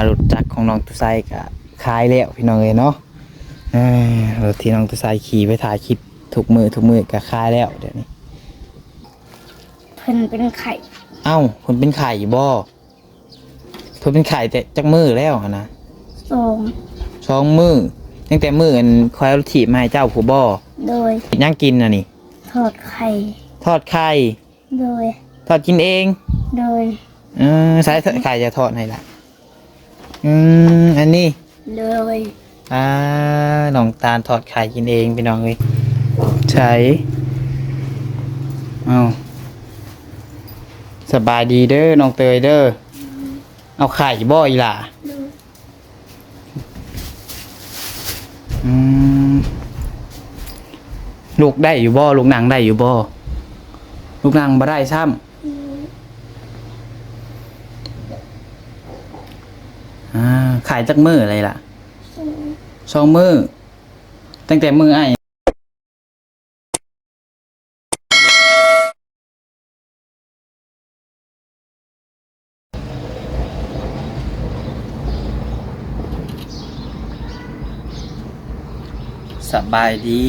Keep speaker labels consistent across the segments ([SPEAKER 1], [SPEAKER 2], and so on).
[SPEAKER 1] ารถจักรของน้องตุไซก็ขายแล้วพี่น้องเอ้ยเนาะเอ้ยรถที่น้องตุไซขี่ไปถ่ายคลิปทุกมือทุกมือก็ขายแล้วเดี๋ยวนี้
[SPEAKER 2] เพิ่นเป็นไข่
[SPEAKER 1] เอ้าเพิ่นเป็นไข่บ่เพิ่นเป็นไข่แต่จักมือแล้วหั่นนะ
[SPEAKER 2] สอง
[SPEAKER 1] สองมือตั้งแต่มืออันคอยเอาถีบมาให้เจ้าผู้บ่
[SPEAKER 2] โดย
[SPEAKER 1] ย่างกินน่ะนี่
[SPEAKER 2] ทอดไข่
[SPEAKER 1] ทอดไข่
[SPEAKER 2] โดย
[SPEAKER 1] ทอดกินเอง
[SPEAKER 2] โดย
[SPEAKER 1] เออใช้ไข่จะทอดให้ล่ะ อืมอันนี้
[SPEAKER 2] โดย
[SPEAKER 1] อ่าน้องตาลทอดไข่กินเองพี่น้องเอ้ยใช่เอาสบายดีเด้อน้องเตยเด้อเอาไข่บ่อีหล่ะ
[SPEAKER 2] โดย
[SPEAKER 1] อืมลูกได้อยู่บ่ลูกนางได้อยู่บ่ลูกนางบ่ได้ซ้ำอ่า ขายจักมืออะไรล่ะสองมือตั้งแต่มือไอ้ายสบายดี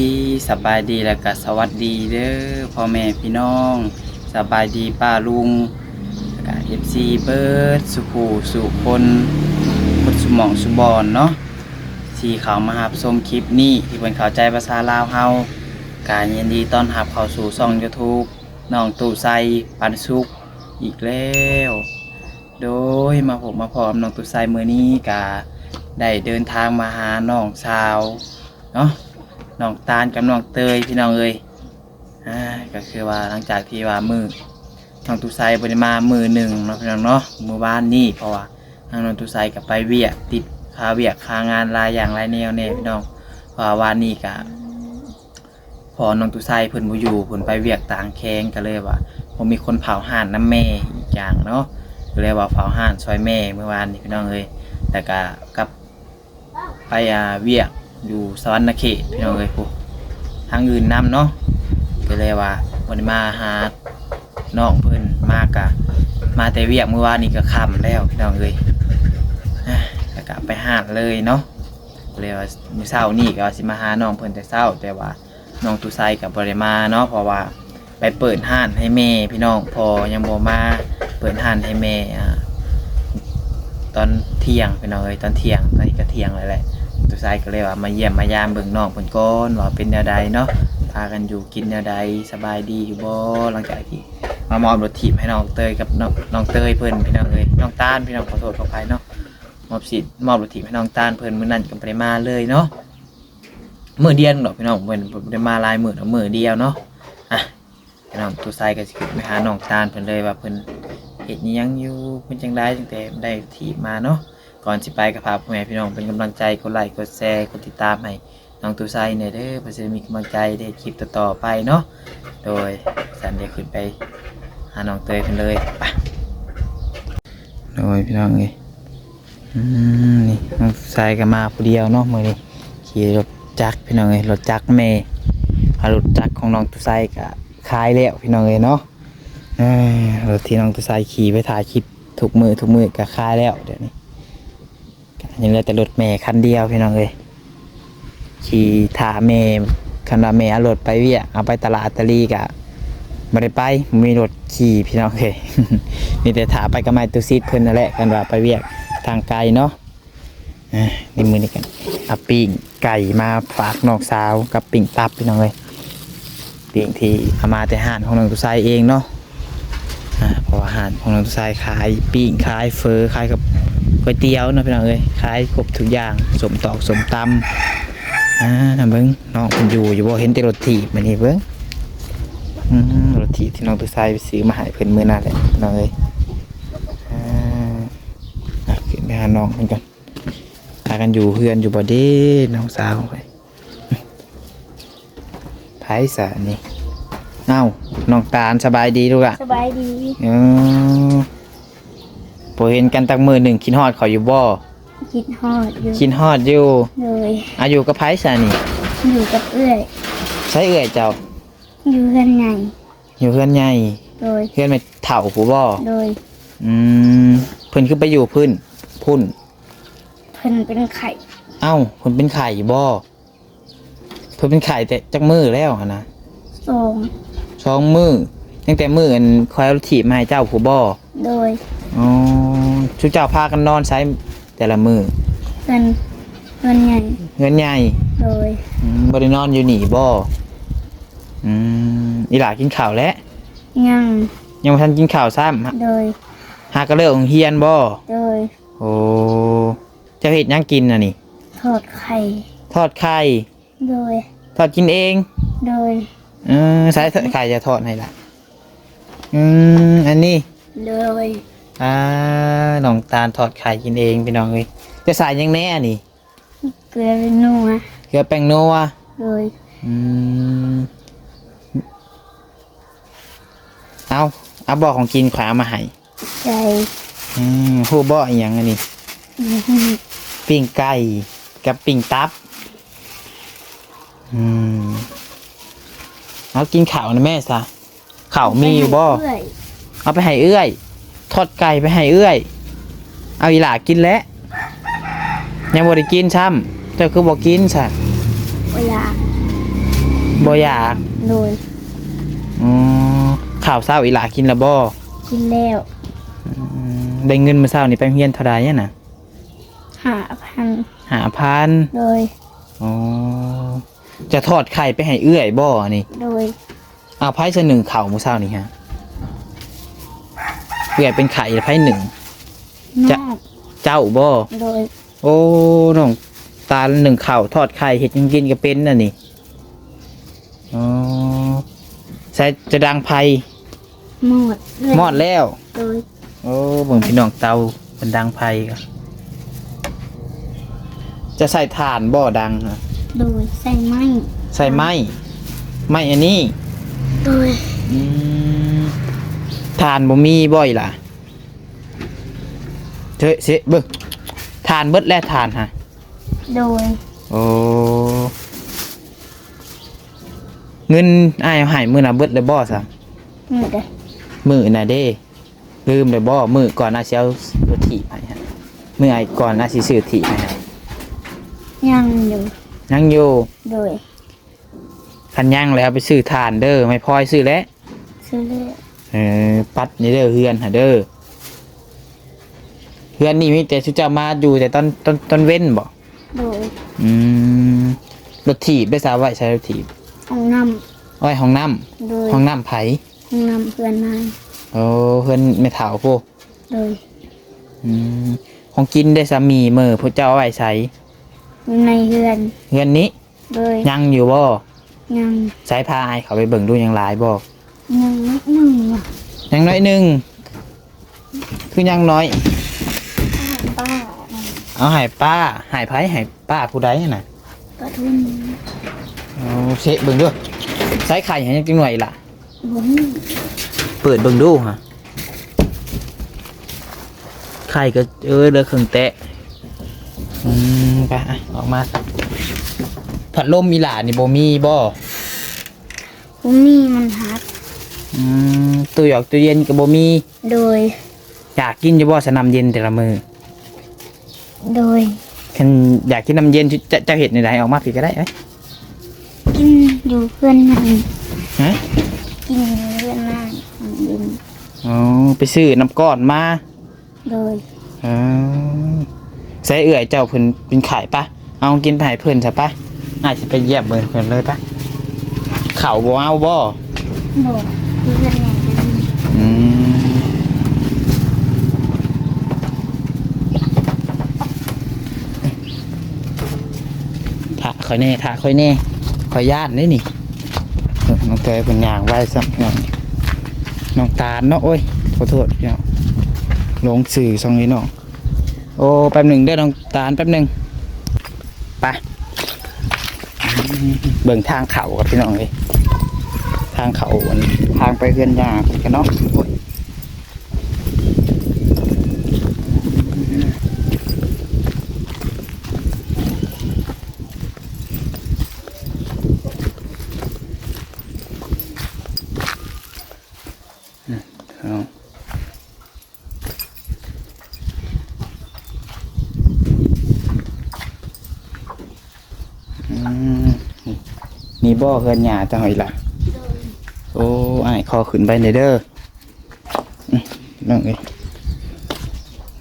[SPEAKER 1] สบายดีแล้วก็สวัสดีเด้อพ่อแม่พี่น้อง สบายดีป้าลุงแล้วก็เอฟซีเบิร์ดสุขูสุคน คนสมองสุบอนเนาะที่เขามาหับชมคลิปนี้ที่เป็นเข้าใจภาษาลาวเฮาการยินดีต้อนรับเข้าสู่ช่อง YouTube น้องตู่ไซปันสุกอีกแล้ว โดยมาผมมาพร้อมน้องตู่ไซมือนี้กาได้เดินทางมาหาน้องสาวเนาะน้องตาลกับน้องเตยพี่น้องเอ้ยอ่าก็คือว่าหลังจากที่ว่ามือน้องตู่ไซบ่ได้มามือหนึ่งเนาะพี่น้องเนาะมือบ้านนี่เพราะว่า ทางน้องตุไซกับไปเวียกติดคาเวียกคางานลายอย่างหลายแนวเนี่ยพี่น้องพราะว่าวานนี้กะพอน้องตุไซเพิ่นบ่อยู่เพิ่นไปเวียกต่างแข้งก็เลยว่าผมมีคนเผาห่านน้ำแม่อีกอย่างเนาะก็เลยว่าเผาห่านซอยแม่เมื่อวานนี้พี่น้องเอ้ยแต่ก็กลับไปอ่าเวียกอยู่สวรรณเขตพี่น้องเอ้ยพวกทางอื่นนํเนาะก็เลยว่าวันนี้มาหา น้องเพิ่นมากะมาแต่เวียกเมื่อวานนี้ก็ค่ำแล้วพี่น้องเอ้ยแล้วก็ไปหาดเลยเนาะเลยว่ามื้อเช้านี่ก็สิมาหาน้องเพิ่นแต่เช้า แต่ว่าน้องตุไซกับบริมาเนาะเพราะว่าไปเปิดห้านให้แม่พี่น้องพอยังบ่มาเปิดห้านให้แม่อ่าตอนเที่ยงพี่น้องเอ้ยตอนเที่ยงตอนนี้ก็เที่ยงแล้วแหละตุไซก็เลยว่ามาเยี่ยมมายามเบิ่งน้องเพิ่นก่อนว่าเป็นแนวใดเนาะ พากันอยู่กินแนวใดสบายดีอยู่บ่หลังจากที่มามอบรถถีบให้น้องเตยกับน้องน้องเตยเพิ่นพี่น้องเอ้ยน้องต้าลพี่น้องขอโทษขออภัยเนาะมอบสิทธิ์มอบรถถีบให้น้องต้าลเพิ่นมื้อนั้นก็บ่ได้มาเลยเนาะมื้อเดียวดอกพี่น้องเพิ่นบ่ได้มาหลายมื้อดอกมื้อเดียวเนาะอะพี่น้องตัวไซก็สิขึ้นไปหาน้องต้าลเพิ่นเลยว่าเพิ่นเฮ็ดอิหยังอยู่เพิ่นจังไดจังแต่ได้ถีบมาเนาะก่อนสิไปก็ฝาพ่อแม่พี่น้องเป็นกำลังใจกดไลค์กดแชร์กดติดตามให้ น้องตัวไซหน่ยเด้อเพื่อจะมีกำลังใจได้คลิปต่อๆไปเนาะโดยสันเดียขึ้นไปหาน้องเตยเพิ่นเลยไปโดยพี่น้องเอ้ยอืมนี่น้องชายก็มาผู้เดียวเนาะมือนี้ขี่รถจักรพี่น้องเอ้ยรถจักรแม่เอารถจักรของน้องตุไซก็ขายแล้วพี่น้องเอ้ยเนาะรถที่น้องตุไซขี่ไปถ่ายคลิปทุกมือทุกมือก็ขายแล้วเดี๋ยวนี้ยังเหลือแต่รถแม่คันเดียวพี่น้องเอ้ย ขี่ถาแม่คันว่าแม่เอารถไปเวียเอาไปตลาดตะลีกะบ่ได้ไปบ่มีรถขี่พี่น้องเอ้ยมีแต่ถาไปกับไม้ตุซิดเพิ่นนั่นแหละกันว่าไปเวียกทางไกลเนาะอะนี่มือนี้กันเอาปิ้งไก่มาฝากน้องสาวกับปิ้งตับพี่น้องเลยปิ้งที่เอามาแต่ห่านของน้องตุไซเองเนาะอะเพราะว่าห่านของน้องตุไซขายปิ้งขายเฟอขายกับก๋วยเตี๋ยวนะพี่น้องเลยขายครบทุกอย่างสมตอกสมตำ อ่าน่ะเบิ้งน้องคนอยู่อยู่บ่เห็นแต่รถถีบมันนี่เบิ้งอืมรถถีบที่น้องตุไซไปซื้อมาให้เพิ่นมื้อนั้นแหละพี่น้องเลยอ่าอะขึ้นไปหาน้องกันก่อนพากันอยู่เพื่อนอยู่บ่เด้น้องสาวไปไผสานี่เอ้าน้องตาลสบายดีลูกอะ
[SPEAKER 2] สบายดี
[SPEAKER 1] เออบ่เห็นกันตักมือหนึ่งคิดฮอดเขาอยู่บ่
[SPEAKER 2] คิดฮอดอยู่
[SPEAKER 1] คิดฮอดอยู่
[SPEAKER 2] เลย
[SPEAKER 1] อายุกับไผสานี่
[SPEAKER 2] อยู่กับเอื้อย
[SPEAKER 1] ใช้เอื้อยเจ้า
[SPEAKER 2] อยู่เพื่อนไง
[SPEAKER 1] อยู่เพื่อนใหญ่
[SPEAKER 2] โดย
[SPEAKER 1] เพื่อนไม่เฒ่าผู้บ่
[SPEAKER 2] โดย
[SPEAKER 1] อืมเพิ่นคือไปอยู่พื้นพุ่น
[SPEAKER 2] เพิ่นเป็นไข่
[SPEAKER 1] เอ้าเพิ่นเป็นไข่บ่เพิ่นเป็นไข่แต่จักมือแล้วหั่นนะ
[SPEAKER 2] สอง
[SPEAKER 1] สองมือตั้งแต่มืออันคอยเอาถีบมาให้เจ้าผู้บ่
[SPEAKER 2] โดย
[SPEAKER 1] อ๋อชุเจ้าพากันนอนใช้ แต่ละมือ
[SPEAKER 2] เพิ่นเพิ่นใหญ่
[SPEAKER 1] เงินใหญ่
[SPEAKER 2] โดย
[SPEAKER 1] อืมบ่ได้นอนอยู่นี่บ่อืมอีหลากินข้าวแล้ว
[SPEAKER 2] ยัง
[SPEAKER 1] ยังบ่ทันกินข้าวซ้ำ
[SPEAKER 2] โดย
[SPEAKER 1] หากระเลิกโรงเรียนบ่
[SPEAKER 2] โดย
[SPEAKER 1] โอ้เจะเฮ็ดหยังกินน่ะนี่
[SPEAKER 2] ทอดไข่
[SPEAKER 1] ทอดไข่
[SPEAKER 2] โดย
[SPEAKER 1] ทอดกินเอง
[SPEAKER 2] โดย
[SPEAKER 1] เออสายไข่จะทอดให้ล่ะอืมอันนี้
[SPEAKER 2] โดย
[SPEAKER 1] อ่าน้องตาลทอดไข่กินเองพี่น้องเอ้ยจะใส่หยังแน่นี่
[SPEAKER 2] เกลือนัว
[SPEAKER 1] เกลือแป้งนัว
[SPEAKER 2] โดย
[SPEAKER 1] อืมเอาเอาบอกของกินขวามาให้
[SPEAKER 2] ใจ
[SPEAKER 1] อืมฮู้บ่อีหยังอันนี้
[SPEAKER 2] อืม
[SPEAKER 1] ปิ้งไก่กับปิ้งตับ อืมเอากินข้าวนะแม่ซะข้าวมีอยู่บ่
[SPEAKER 2] เพื่อย
[SPEAKER 1] เอาไปให้เอื้อย ทอดไก่ไปให้เอื้อย เอาอีหลากินแล้วยังบ่ได้กินซ้ำแต่คือบ่กินซะ
[SPEAKER 2] เวลา
[SPEAKER 1] บ่อยาก
[SPEAKER 2] โดย
[SPEAKER 1] อ๋อข้าวเช้าอีหลากินแล้วบ่
[SPEAKER 2] กินแล้ว
[SPEAKER 1] อืมได้เงินมื้อเช้านี่ไปโรงเรียนเท่าใดอะน่ะ
[SPEAKER 2] หาพัน
[SPEAKER 1] หาพัน
[SPEAKER 2] โดย
[SPEAKER 1] อ๋อจะทอดไข่ไปให้เอื้อยบ่นี่
[SPEAKER 2] โดย
[SPEAKER 1] เอาไพ่เสหนึ่งเข่ามื้อเช้านี่ฮะ เอื้อยเป็นไข่ไพ่หนึ่ง จะ
[SPEAKER 2] นอก
[SPEAKER 1] เจ้าบ่
[SPEAKER 2] โดย
[SPEAKER 1] โอ้น้องตาลหนึ่งเข่าวทอดไข่เห็ดยังกินก็เป็นน่ะนี่อ๋อใส่จะดังไพ
[SPEAKER 2] หมดเลย
[SPEAKER 1] มอดแล้ว
[SPEAKER 2] โดย
[SPEAKER 1] โอ้เบิ่งพี่น้องเตาเป็นดังไพก็จะใส่ถ่านบ่ดังอะ
[SPEAKER 2] โดยใส่ไม้
[SPEAKER 1] ใส่ไม้ไม้อันนี้
[SPEAKER 2] โดย
[SPEAKER 1] อืม ถ่านบ่มีบ่อยล่ะเฮ้ยเสิเบิ่งถ่านเบิดแล้วถ่านฮะ
[SPEAKER 2] โดย
[SPEAKER 1] โอ้ เงินอ้ายเอาใหายมือน่ะเบิดเลยบ่ซะ
[SPEAKER 2] หมดเลย
[SPEAKER 1] มือน่ะเด้ลืมเลยบ่มือก่อนอาสิเอารถถีบให้ฮะมือไอ้ก่อนอาสิซื้อถีบให้ฮะ
[SPEAKER 2] ยังอยู่
[SPEAKER 1] ยังอยู่
[SPEAKER 2] โดย
[SPEAKER 1] คันยังแล้วไปซื้อถ่านเด้อไม่พลอยซื้อแล้ว
[SPEAKER 2] ซื้อเลย
[SPEAKER 1] เออปัดนี่เด้อเฮือนหาเด้อเฮือนนี่มีแต่ชุเจ้ามาอยู่แต่ตอนตอนตอนเว้นบ่
[SPEAKER 2] โดย
[SPEAKER 1] อืมรถถีบได้สาวไว้ใช้รถถีบ
[SPEAKER 2] ห้องน้
[SPEAKER 1] อ้อยห้องน้ำำ
[SPEAKER 2] โดย
[SPEAKER 1] ห้องน้ำไผ
[SPEAKER 2] ห้องน้ำเพื่อนนาย
[SPEAKER 1] โอ้เฮือนไม่เฒ่าพวก
[SPEAKER 2] โดย
[SPEAKER 1] อืมของกินได้สามีมือพระเจ้าเอาไว้ใช้
[SPEAKER 2] อยู่ในเรือน
[SPEAKER 1] เฮือนนี้
[SPEAKER 2] โดย
[SPEAKER 1] ยังอยู่บ่
[SPEAKER 2] ยัง
[SPEAKER 1] สายพาไอายเขาไปเบิ่งดูยังหลายบ่
[SPEAKER 2] ยังนิดหนึ่งว่ะ
[SPEAKER 1] ยังน้อยหนึงคือยังน้อย
[SPEAKER 2] ป้า
[SPEAKER 1] เอาให้ป้าให้ไผให้ป้าผู้ใดน่ะ
[SPEAKER 2] ปะทุน
[SPEAKER 1] เอาเชะเบิ่งดูสายไข่ให้ยังจังหน่อยล่ะ
[SPEAKER 2] บุ้ง
[SPEAKER 1] เปิดเบิ่งดูฮะไข่ก็เออเหลือครึ่งแตะอืมไปอะออกมาผัดลมมีหลานี่บ่มีบ่
[SPEAKER 2] บุ้งนี่มันหัก
[SPEAKER 1] อืมตู้หยอกตู้เย็นก็บ่มี
[SPEAKER 2] โดย
[SPEAKER 1] อยากกินอยู่บ่สนำเย็นแต่ละมือ
[SPEAKER 2] โดย
[SPEAKER 1] คันอยากกินน้ำเย็นจะจะเห็ดในไหนออกมาผิดก็ได้ไหม
[SPEAKER 2] กินอยู่เพื่อนนั่น
[SPEAKER 1] ฮะ
[SPEAKER 2] กินอยู่เพื่อนนั่นดิน
[SPEAKER 1] อ๋อไปซื้อน้ำก้อนมา
[SPEAKER 2] โดย
[SPEAKER 1] อ๋อใส่เอื่อยเจ้าเพิ่นเป็นไข่ปะเอากินไปให้เพิ่นซะปะอาจจะไปเยี่ยมเบิ่นเพิ่นเลยปะเข่าบ่เอาบ่
[SPEAKER 2] บอก เพื่อนนั่น
[SPEAKER 1] อืมถาคอยแน่ถาคอยแน่คอยญาตินี่นี่น้องเตยเป็นอย่างไว้ซ้ำน้องน้องตาลเนาะโอ้ยขอโทษพี่น้องลงสื่อซองนี้น้องโอ้แป๊บหนึ่งเด้อน้องตาลแป๊บหนึ่งไปเบิ่งทางเขากับพี่น้องเลยางเขาทางไปเฮือนยากันเนาะมีบ่อเฮือนยาจะหอยละ่ะ โอ้อ้ายคอขึ้นไปเด้อเด้อน้องเอ้ย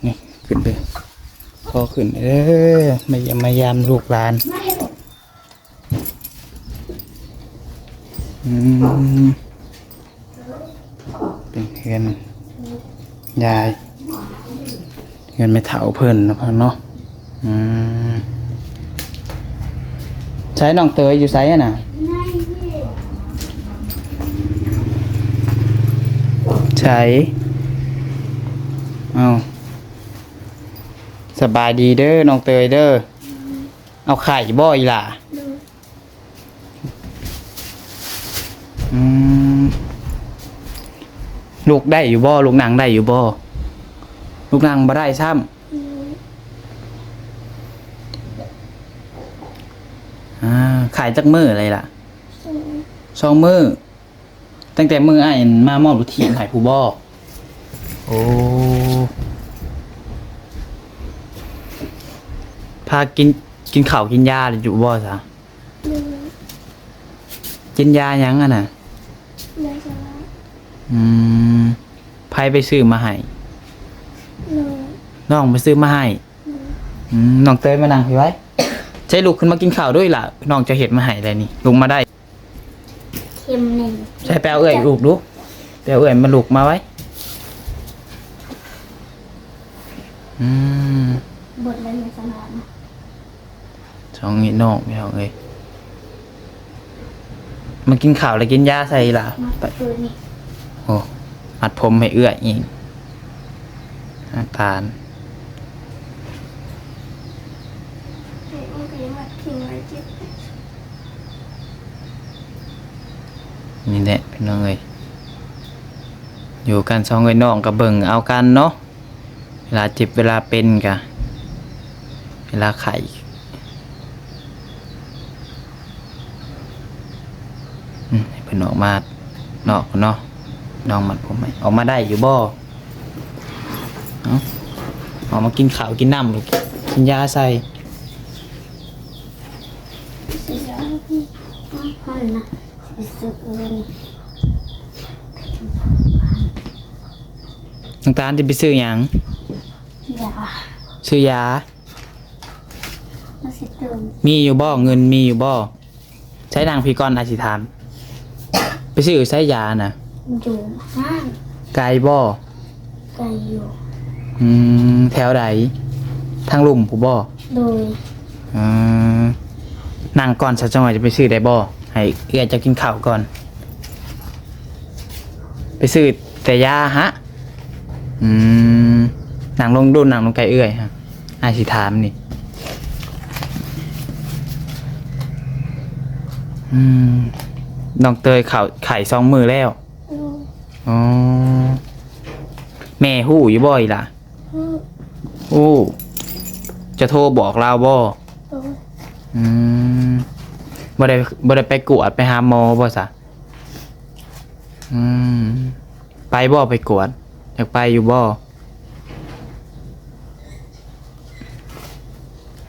[SPEAKER 1] นี่ขึ้นไปคอขึ้นเด้อไม่ยามมายามลูกหลานอืมเป็นเฮือนยายเฮือนไม่เฒ่าเพิ่นนะพ่อเนาะใช้น้องเตยอยู่ไสอะน่ะ ใช้เอาสบายดีเด้อน้องเตยเด้อเอาไข่บ่อีหล่ะ
[SPEAKER 2] โดย
[SPEAKER 1] อืมลูกได้อยู่บ่ลูกนางได้อยู่บ่ลูกนางบ่ได้ซ้ำอ่าขายจักมืออะไรล่ะสองมือ ตั้งแต่มืออ้ายมามอบรูทีนให้ผู้บ่โอ้พากินกินข้าวกินยาอยู่บ่ซะ
[SPEAKER 2] โดย
[SPEAKER 1] กินยาหยังอะน่ะ
[SPEAKER 2] โดยสบาย
[SPEAKER 1] อืมไผไปซื้อมาให้
[SPEAKER 2] โดย
[SPEAKER 1] น้องไปซื้อมาให้อืมน้องเตยมานั่งพี่ไว้ ใช้ลูกขึ้นมากินข้าวด้วยล่ะน้องจะเห็ดมาให้เลยนี่ลุกมาได้
[SPEAKER 2] เค็มหนึ่ง
[SPEAKER 1] ใช้แปลเอื่อยลูกดูแปลเอื่อยมาลูกมาไว้ อืม
[SPEAKER 2] บทแล้วเนี่ยสบายนะ
[SPEAKER 1] สองนี่น้องพี่น้องเอ้ยมากินข้าวแล้วกินยาใส่ล่ะ
[SPEAKER 2] มา
[SPEAKER 1] ไป
[SPEAKER 2] ตัวนี้
[SPEAKER 1] โอ้มัดผมให้เอื้อยอีกน้ำตาล
[SPEAKER 2] เห็นมันก็ยังมาทิ้งไว้เจ็บ
[SPEAKER 1] นี่แหละ พี่น้องเอ้ยอยู่กันสองไอ้น้องกับเบิ่งเอากันเนาะเวลาเจ็บเวลาเป็นกะเวลาไข่ให้เพิ่นออกมานอกเนาะน้องมัดผมให้ออกมาได้อยู่บ่เอาออกมากินข้าวกินน้ำลูกกินยาใส่
[SPEAKER 2] สีสาวพี่ห้องนะสีสุดเลย
[SPEAKER 1] น้ำตาลจะไปซื้อหยัง
[SPEAKER 2] อย่า
[SPEAKER 1] ซื้อยา
[SPEAKER 2] มาสิเติม
[SPEAKER 1] มีอยู่บ่เงินมีอยู่บ่ใช้นางพีกรอาชิถาม ไปซื้อใช้ยาน่ะ
[SPEAKER 2] อยู่ห้าง
[SPEAKER 1] ไกลบ่
[SPEAKER 2] ไกลอยู่
[SPEAKER 1] อืมแถวใดทางลุ่มผู้บ่
[SPEAKER 2] โดย
[SPEAKER 1] อืมนั่งก่อนสักจังหวะจะไปซื้อได้บ่ให้เอื้อยจะกินข้าวก่อน ไปซื้อแต่ยาฮะ อืมนั่งลงดูนั่งลงไกลเอื้อยฮะอาชิถามนี่ อืมน้องเตยข่าวไข่สองมือแล้ว
[SPEAKER 2] โดย
[SPEAKER 1] อ๋อ แม่หู้อยู่บ่อยล่ะ
[SPEAKER 2] ฮู้
[SPEAKER 1] หู้จะโทรบอกเราบ่
[SPEAKER 2] โดย
[SPEAKER 1] อืมบ่ได้บ่ได้ไปกวดไปหาหมอบ่ซะอืม ไปบ่ไปกวด อยากไปอยู่บ่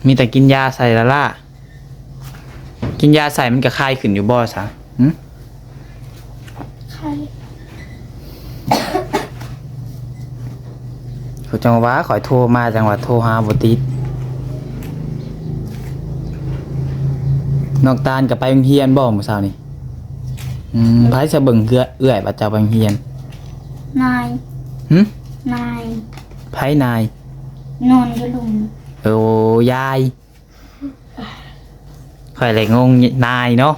[SPEAKER 1] มีแต่กินยาใส่ละล่ะ กินยาใส่มันก็คลายขึ้นอยู่บ่ซะหึ
[SPEAKER 2] ใคร
[SPEAKER 1] เขาจังหวะขอยโทรมาจังหวะโทรหาบ่ติดนอกตาลกับไปโรงเรียนบ่มื้อเช้านี่อืมไผจะเบิ่งเอื้อเอื้อยว่าจะไปโรงเรียน
[SPEAKER 2] นาย
[SPEAKER 1] หึ
[SPEAKER 2] นาย
[SPEAKER 1] ไผนาย
[SPEAKER 2] นอนอยู่หลุม
[SPEAKER 1] โอ้ยายข่อยเลยงงนายเนาะ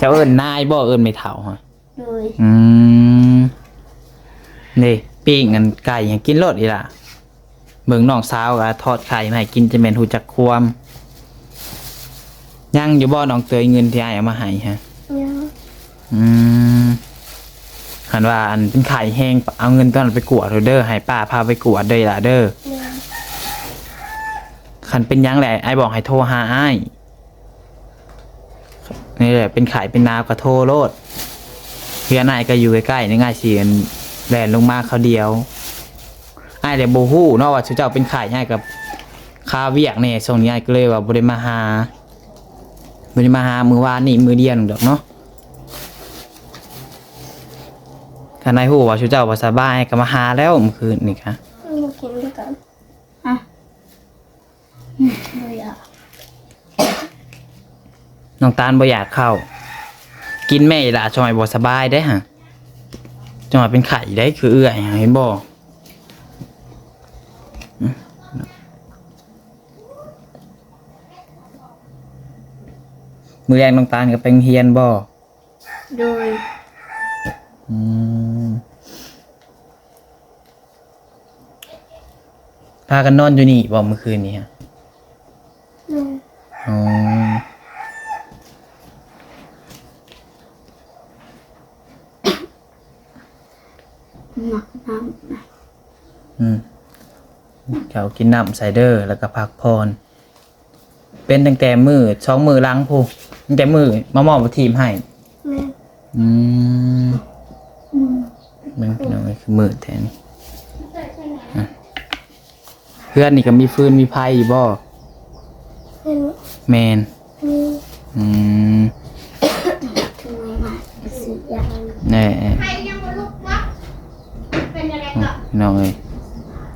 [SPEAKER 1] จะเอิ้นนายบ่เอิ้นไม่เฒ่าฮะ
[SPEAKER 2] โดย
[SPEAKER 1] อืมนี่ปิ้งกันไก่ให้กินรสอีล่ะเบิ่งน้องสาวก็ทอดไข่มาให้กินจะแม่นฮู้จักความยังอยู่บ่น้องเตยเงินที่อ้ายเอามาให้ฮะ
[SPEAKER 2] เยอะ
[SPEAKER 1] อืม หันว่าอันเป็นไข่แห้งเอาเงินตอนนนไปกวดเด้อให้ป้าพาไปกวดเด้อล่ะเด้อ
[SPEAKER 2] เยอะ
[SPEAKER 1] คันเป็นหยังแหละไอ้ายบอกให้โทรหาไอ้ายนี่แหละเป็นไข่เป็นนาวก็โทรโลดเพื่อนอ้ายก็อยู่ใกล้ๆนี่ง่ายสิอันแล่นลงมาเขาเดียวไอ้ายแต่บ่ฮู้เนาะว่าสุเจ้าเป็นไข่อ้ายกับคาเวียกเนี่ยส่งนี้อ้ายก็เลยว่าบ่ได้มาหาบ่ได้มาหามือวานนี่มือเดียวนึงดอกเนาะคั นนายฮู้ว่าชูเจ้าบ่สบายก็มาหาแล้วเมื่อคืนนี่ค่ะ
[SPEAKER 2] มากินด้วยกันอะอืมไม่อยาก
[SPEAKER 1] น้องตาลบ่อยากเข้า กินแม่อีหล่ะจอยบ่สบายได้ฮะจอยเป็นไข้ได้คือเอื้อยหาเห็นบ่อืมมือแรงน้องตาลก็เป็นเฮียนบ่
[SPEAKER 2] โดย
[SPEAKER 1] อืม พากันนอนอยู่นี่บ่เมื่อคืนนี้ฮะ
[SPEAKER 2] อืม
[SPEAKER 1] อ๋อ
[SPEAKER 2] หนักน้ำนะ
[SPEAKER 1] อืมเขากินน้ำไซเดอร์ แล้วก็พักพร เป็นตั้งแต่มือสองมือล้างผู้ตั้งแต่มือมามอบทีมให้
[SPEAKER 2] แม่
[SPEAKER 1] อืม
[SPEAKER 2] อืม
[SPEAKER 1] มึงพี่น้องก็คือมือแทนอะเพื่อนนี่ก็มีฟืนมีไพ่บ่
[SPEAKER 2] เห็น
[SPEAKER 1] แมน
[SPEAKER 2] มี
[SPEAKER 1] อืม
[SPEAKER 2] ทำไมมาสิยา
[SPEAKER 1] แน่
[SPEAKER 2] ใครยังมาลุกวะเป็นอะไร
[SPEAKER 1] อะ
[SPEAKER 2] ก็
[SPEAKER 1] พี่น้องเอ้ย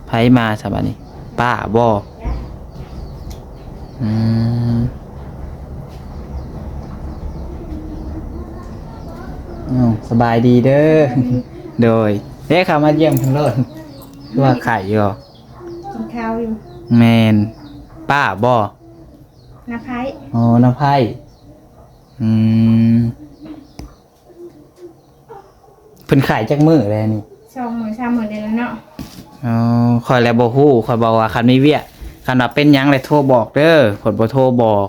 [SPEAKER 1] ไพ่มาสบายนี่ป้าบ่อืมอ้าวสบายดีเด้อ โดยเด้เขามาเยี่ยมทั้งรถคือว่าไข่อยู่
[SPEAKER 3] กินข้าวอยู่
[SPEAKER 1] แมนป้าบ่
[SPEAKER 3] น้ำไผ่
[SPEAKER 1] อ๋อน้ำไผ่อืมเพิ่นขายจักมือเลยนี่
[SPEAKER 3] สองหมื่นสามหมื่นเดือนแล้วเนาะ
[SPEAKER 1] อ๋อคอยแล้วบ่ฮู้คอยบอกว่าคันมีเวียคันว่าเป็นหยังเลยโทรบอกเด้อผลบ่โทรบอก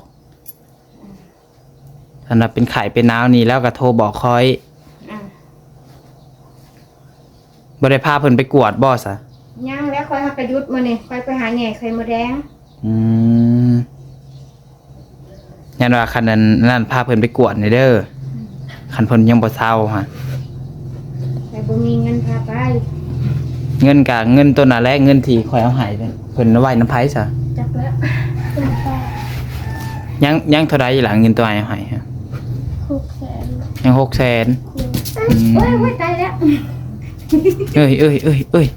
[SPEAKER 1] คันว่าเป็นไข่เป็นน้าวนี่แล้วก็โทรบอกคอย
[SPEAKER 3] อะ
[SPEAKER 1] บ่ได้พาเพิ่นไปกวดบ่ซะ
[SPEAKER 3] ย่างแล้วคอยหักกระยุทธ์มาเนี่ยคอยไปหาแหน่ไข่มดแดง
[SPEAKER 1] อืมยันว่าคันนั้นนั่นพาเพิ่นไปกวดนี่เด้อคันเพิ่นยังบ่เซาฮะ
[SPEAKER 3] แต่บ่มีเงินพาไป
[SPEAKER 1] เงินกะเงินตัวน่ะแรกเงินที่คอยเอาให้เพิ่นเพิ่นเอาไว้น้ำไผซะ
[SPEAKER 3] จักแล้ว
[SPEAKER 2] เป็นแฟน
[SPEAKER 1] ยังยังเท่าใดหลังเงินตัวไอ้เอาให้ฮะ
[SPEAKER 2] หกแสน
[SPEAKER 1] ยัง600,000อืม
[SPEAKER 3] โอ้ยโอ้ยตายแล้ว
[SPEAKER 1] เอ้ยเอ้ยเอ้ยเอ้ย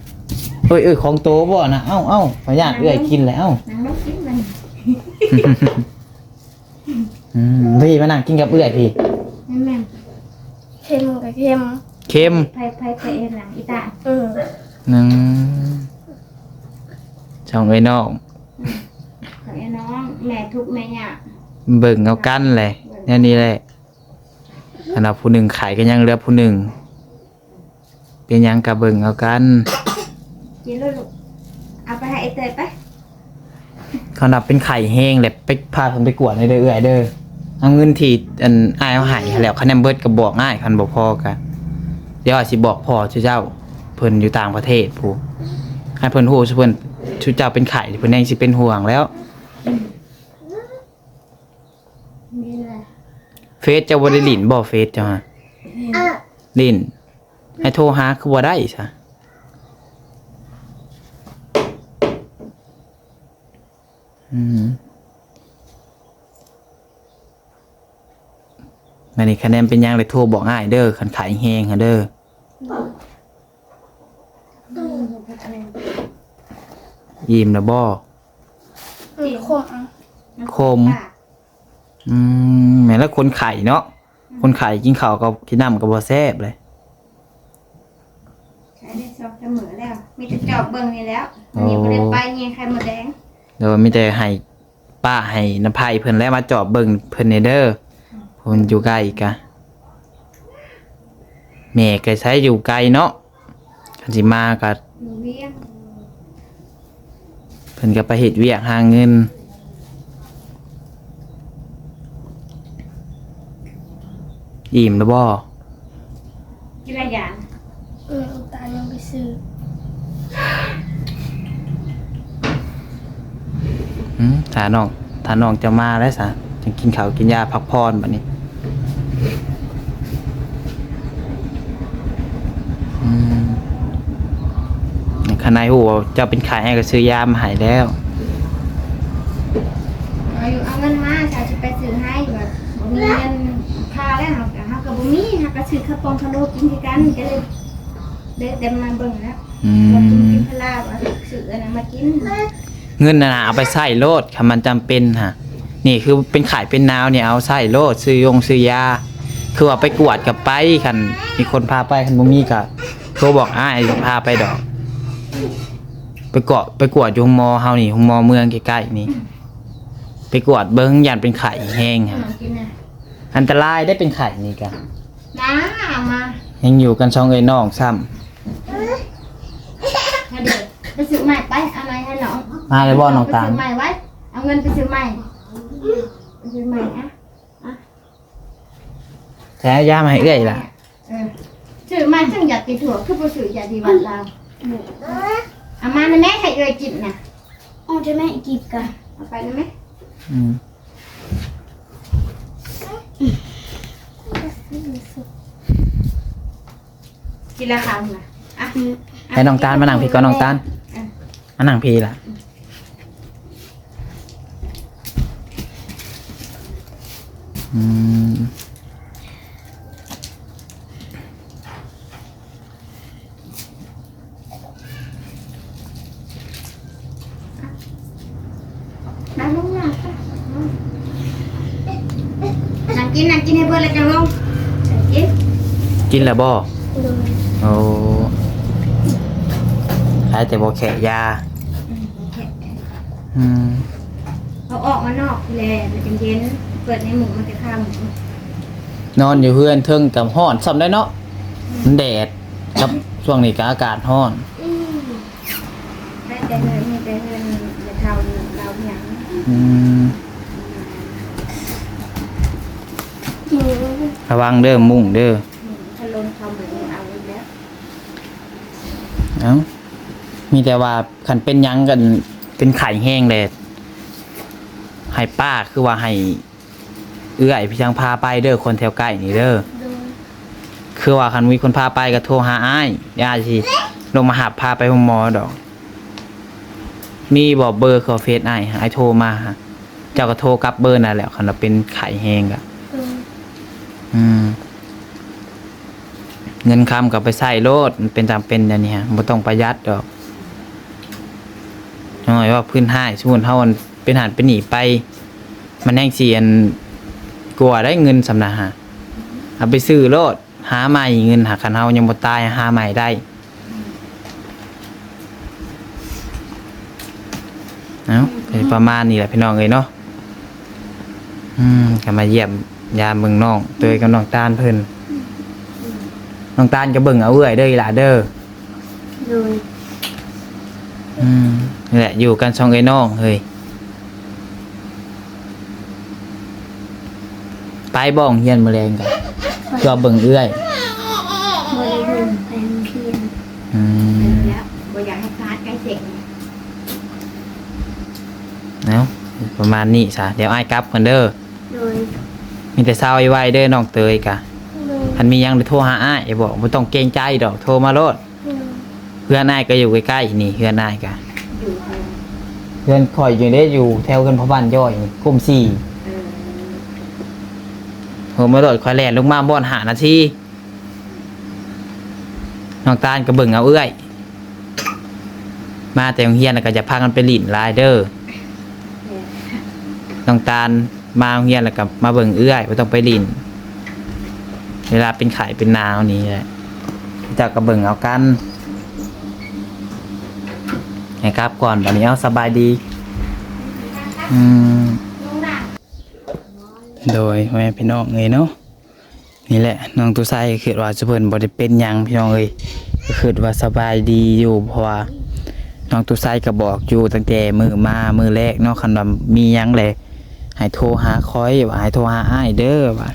[SPEAKER 1] เอ้ยเอ้ยของโตบ่นะเอ้าเอ้าขออนุญาตเอ้ยกินแล้ว
[SPEAKER 3] นางลูกชิ้นมัน
[SPEAKER 1] อืมพี่มานั่งกินกับเอื้อยพี่
[SPEAKER 3] แม่นแม่น
[SPEAKER 2] เค็มกับเค็ม
[SPEAKER 1] เค็ม
[SPEAKER 3] ไผ่ไผ่ไผ่เอ็นหลังอีตา
[SPEAKER 2] อืม
[SPEAKER 1] หนึ่งช่องไอ้น้อง
[SPEAKER 3] ของไอ้น้องแม่ทุกข์แม่ยาก
[SPEAKER 1] เบิ่งเอากันเลยแน่นี่แหละขณะผู้หนึ่งขายก็ยังเหลือผู้หนึ่ง เป็นหยังกับเบิ่งเอากัน
[SPEAKER 3] กินแล้วลูกเอาไปให้ไอ้เตยไป
[SPEAKER 1] เขานับเป็นไข่แห้งแหละไปพาเพิ่นไปกวดในเด้อเอื้อยเด้อเอาเงินที่อันอ้ายเอาให้แล้วคะแนนเบิดก็บอกง่ายคันบ่พอกันเดี๋ยวอาจสิบอกพ่อชื่อเจ้าเพิ่นอยู่ต่างประเทศผู้ให้เพิ่นฮู้ชื่อเพิ่นชื่อเจ้าเป็นไข่เพิ่นยังสิเป็นห่วงแล้ว
[SPEAKER 3] นี่แหละ
[SPEAKER 1] เฟซเจ้าบ่ได้ลิ้นบ่เฟซเจ้าฮะ
[SPEAKER 2] อะ
[SPEAKER 1] ลิ้น ให้โทรหาคือบ่ได้ซะอืมมันนี่คะแนนเป็นหยังเลยโทรบอกง่ายเด้อคันขายแฮงฮะเด้อยิ้มนะบ่
[SPEAKER 2] อืมขม
[SPEAKER 1] คม อืมแม่นแล้วคนไข่เนาะ คนไข่กินข้าวกับกินน้ำกับบ่แซ่บเลย
[SPEAKER 3] ใช้ได้สองเสมอแล้ว มีแต่จอบเบิ่งนี่แล้วมันยังไม่ได้ไปเงี้ยไข่มดแดง
[SPEAKER 1] เดี๋ยวมีแต่ให้ป้าให้น้ำไผ่เพิ่นแล้วมาจอบเบิ่งเพิ่นในเด้อเพิ่นอยู่ไกลกะแม่ก็ใช้อยู่ไกลเนาะคันสิมาก็
[SPEAKER 3] หนูเวียง
[SPEAKER 1] เพิ่นก็ไปเฮ็ดเวียกหาเงินอิ่มแล้วบ่
[SPEAKER 3] กินอะไรอย่าง
[SPEAKER 2] อืมตายังไปซื้อ
[SPEAKER 1] หืมถ้าน้องถ้าน้องจะมาแล้วซะจังกินข้าวกินยาพักผ่อนบัดนี้อืมข้างในหูว่าเจ้าเป็นขายให้ก็ซื้อยามาให้แล้ว
[SPEAKER 3] เอาอยู่เอาเงินมาชาวจะไปซื้อให้แบบบ่มีเงินค่าแล้วเฮาก็เฮาก็บ่มีเฮาก็ซื้อข้าวปองข้าวโลกินคือกันก็เลยได้แต่มาเบิ่งแล้ว
[SPEAKER 1] อื
[SPEAKER 3] ว่ากิน
[SPEAKER 1] ม
[SPEAKER 3] กินพลาว่าซื้ออันนั้นมากิน
[SPEAKER 1] เงินน่ะนะเอาไปใส่โลดคำมันจำเป็นฮะนี่คือเป็นขายเป็นนาวเนี่ยเอาใส่โลดซื้อยงซื้อยา คือว่าไปกวดกับไปคันมีคนพาไปคันบ่มีก็โทรบอกอ้ายพาไปดอก ไปกวดไปกวดอยู่โรงหมอเฮานี่โรงหมอเมืองใกล้ๆนี่ไปกวดเบิ่งยันเป็นไข้แห้ง
[SPEAKER 3] ข
[SPEAKER 1] ฮะ
[SPEAKER 3] นมกินน่ะ
[SPEAKER 1] อันตรายได้เป็นไข้นี่กะ
[SPEAKER 3] น้าเอามา
[SPEAKER 1] ยังอยู่กันช่องเอ้ยน้องซ้ำ
[SPEAKER 3] ให้เดี๋ยวไปซื้อใหม่ไปเอาใหม่ให้น้อง
[SPEAKER 1] มาเลยบ่น้องตาล
[SPEAKER 3] ไปซื้อใหม่ไว้ เอาเงินไปซื้อใหม่ไปซื้อใหม่อะ
[SPEAKER 1] แท้ยามาให้เอ้อยล่ะ
[SPEAKER 3] เออซื้อใหม่จังอยากกินถั่วคือบ่ซื้ออยากดีวันเราเอามานะแม่ให้เอ้ยกินน่ะ
[SPEAKER 2] เอาจะแม่กิบกัน
[SPEAKER 3] เอาไปได้ไหม
[SPEAKER 1] อืม
[SPEAKER 3] กินราคาน่ะอะ
[SPEAKER 1] ให้น้องตาลมานั่งพี่ก่อนน้องตาลมานั่งพี่ล่ะ อืม
[SPEAKER 3] นั่งลงน่ะนั่งกินนั่งกินให้เบิดแล้วจังลงกิน
[SPEAKER 1] กินแล้วบ่
[SPEAKER 2] โดย
[SPEAKER 1] โอ้ขายแต่บ่แขะยา อืม
[SPEAKER 3] เอาออกมานอกแลมันจะเย็นเปิดในหมูมันจะข้าวหมู
[SPEAKER 1] นอนอยู่เพื่อนเทิงกับห้อนซ้ำได้เนาะมันแดดครับช่วงนี้ก็อากาศห้อน
[SPEAKER 3] ได้แต่เงินมีแต่เงินจะเท่าเราอย่าง
[SPEAKER 1] อืม
[SPEAKER 2] หนู
[SPEAKER 1] ระวังเด้อมุ่งเด้อ
[SPEAKER 3] ถ้าลงเขาเหมือนเอาไว้แล้ว
[SPEAKER 1] เอ้ามีแต่ว่าคันเป็นหยังกันเป็นไข่แห้งเลยให้ป้าคือว่าให้ เอื้อยพี่ช่างพาไปเด้อคนแถวใกล้นี่เด้อคือว่าคันมีคนพาไปก็โทรหาอ้ายญาติลงมาหาพาไปห้องหมอดอก มีบอกเบอร์ขาเฟซอ้ายอ้โทรมาฮะเจ้าก็โทรกลับเบอร์นั่นแหละคันเราเป็นไข่แห้งอะอืม เงินคำกับไปใส่โลดมันเป็นจำเป็นอย่างนี้ฮะบ่ต้องประหยัดดอกน้อยว่าพื้นห้าสมมุติเฮามันเป็นหันเป็นหนีไป มันแห้งเสียน กลัวได้เงินสำนะฮะเอาไปซื้อโลดหาใหม่เงินหาคันเฮายังบ่ตายหาใหม่ได้เอ้าก็ประมาณนี้แหละพี่น้องเอ้ยเนาะอืมก็มาเยี่ยมยามเบิ่งน้องเตยกับน้องตาลเพิ่นน้องตาลก็เบิ่งเอาเอื้อยเด้ออีหล่ะเด้อ
[SPEAKER 2] โดย
[SPEAKER 1] อืมนี่แหละอยู่กันช่องไอ้น้องเฮ้ย ไปบ้องเฮียนมาแรงกันก็เบิ่งเอื้อย
[SPEAKER 2] บริบูรณ์นเพียง
[SPEAKER 3] แล้วบ่อยากให้พลาดใกล้เสร็จ
[SPEAKER 1] อาประมาณนี้ซะเดี๋ยวไอ้ายกลับกันเด้อ
[SPEAKER 2] โด
[SPEAKER 1] มีแต่เศร้าไว้เด้อน้องเตยกะ
[SPEAKER 2] โดย
[SPEAKER 1] คันมียังได้โทรหาไอ้าอย่บอกไม่ต้องเกรงใจดอกโทรมาโลดเพื่อนอ้ายก็อยู่ใกล้ๆนี่เพื่อนอ้ายกะ
[SPEAKER 3] อเพื่
[SPEAKER 1] อนคอยอยู่ได้อยู่แถวกันพระบ้นย่อยนี่กลุ่ม
[SPEAKER 3] 4
[SPEAKER 1] ผมมาโดดควายแลนลงมาบ่อนหานาทีน้องตาลก็เบิ่งเอาเอื้อย มาแต่งเฮียนแล้ก็จะพากันไปหลินลาเดอร์น้องตาลมาเฮียนแล้วก็มาเบิ่งเอื้อยไม่ต้องไปหลินเวลาเป็นไข่เป็นนาวนี้แหละจะกระเบิ่งเอากันนะครับก่อนวันนี้เอาสบายดี อืม โดยแม่พี่น้องเอ้ยเนาะนี่แหละน้องตุไซคือว่าจะเพิ่นบ่ได้เป็นหยังพี่น้องเอ้ยก็คือว่าสบายดีอยู่เพราะว่าน้องตุไซก็บอกอยู่ตั้งแต่มือมามือแรกเนาะคันว่ามีหยังแหละให้โทรหาคอยว่าให้โทรหาอ้ายเด้อว่า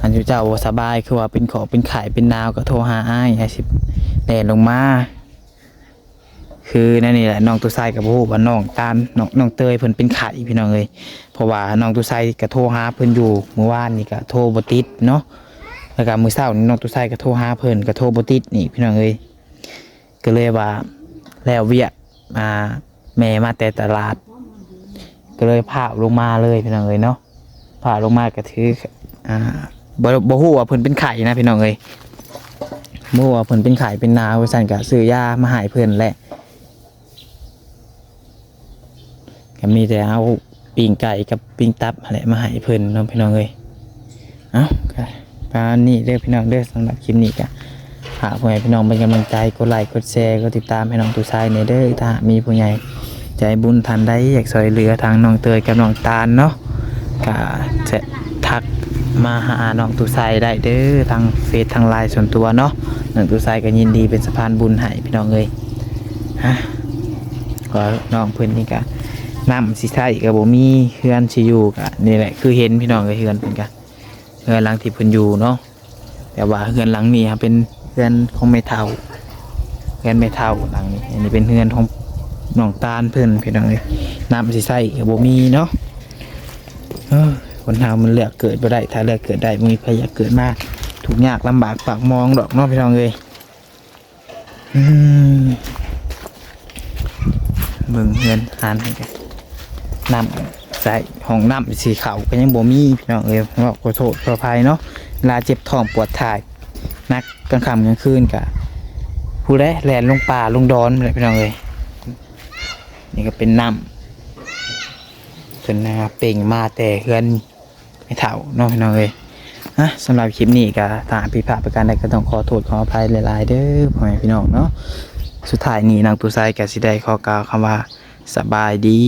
[SPEAKER 1] อันอยู่เจ้าบ่สบายคือว่าเป็นขอเป็นไข้เป็นนาวก็โทรหาอ้ายให้สิแล่นลงมา คือนั่นนี่แหละน้องตุไซกับผู้ว่าน้องตาลน้องน้องเตยเพิ่นเป็นไข้พี่น้องเอ้ยเพราะว่าน้องตุไซก็โทรหาเพิ่นอยู่เมื่อวานนี่ก็โทรบ่ติดเนาะแล้วก็มื้อเช้านี่น้องตุไซก็โทรหาเพิ่นก็โทรบ่ติดนี่พี่น้องเอ้ยก็เลยว่าแล้วเวียกมาแม่มาแต่ตลาด ก็เลยพาลงมาเลยพี่น้องเอ้ยเนาะผ่าลงมาก็ถืออ่าบ่บ่ฮู้ว่าเพิ่นเป็นไข้นะพี่น้องเอ้ยบ่ฮู้ว่าเพิ่นเป็นไข้เป็นหนาวว่าซั่นก็ซื้อยามาให้เพิ่นแหละ ก็มีแต่เอาปิ้งไก่กับปิ้งตับอะไรมาให้เพิ่นเนาะพี่น้องเอ้ยเอ้าก็ประมานี้เด้อพี่น้องเด้อสำหรับคลิปนี้ก็ฝากพ่อแม่พี่น้องเป็นกำลังใจกดไลค์กดแชร์กดติดตามให้น้องตูชายในเด้อถ้ามีผู้ใหญ่ใจบุญทันใดอยากช่วยเหลือทางน้องเตยกับน้องตาลเนาะก็จะทักมาหาน้องตุไซได้เด้อทางเฟซทางไลน์ส่วนตัวเนาะน้องตุไซก็ยินดีเป็นสะพานบุญให้พี่น้องเลยฮะก็น้องเพิ่นนี่ก็ น้ำสิใช่ก็บ่มีเฮือนสิอยู่ก็นี่แหละคือเห็นพี่น้องก็เฮือนเพิ่นก็เฮือนหลังที่เพิ่นอยู่เนาะแต่ว่าเฮือนหลังนี้ครับเป็นเฮือนของแม่เฒ่าเฮือนแม่เฒ่าหลังนี้อันนี้เป็นเฮือนของน้องตาลเพิ่นพี่น้องเลยน้ำสิใช่ก็บ่มีเนาะคนเฮามันเลือกเกิดบ่ได้ ถ้าเลือกเกิดได้มีใครอยากเกิดมาถูกยากลำบากปากมองดอกเนาะพี่น้องเอ้ยอืมเบิ่งเงินหานให้กัน น้ำใส่ห้องน้ำสีขาวก็ยังบ่มีพี่น้องเอ้ยว่าขอโทษขออภัยเนาะลาเจ็บท้องปวดถ่ายนักกลางค่ำกลางคืนกะผู้ใดแลนลงป่าลงดอนเลยพี่น้องเอ้ยนี่ก็เป็นน้ำจนนะเป่งมาแต่เฮือนไม่เท่าเน้องพี่น้องเลยนะสำหรับคลิปนี้ก็ถ้าผิดพลาดประการใดก็ต้องขอโทษขออภัยหลายๆเด้อพ่อแม่พี่น้องเนาะสุดท้ายนี้นางตุไซกับสิได้ขอกล่าวคำว่าสบายดี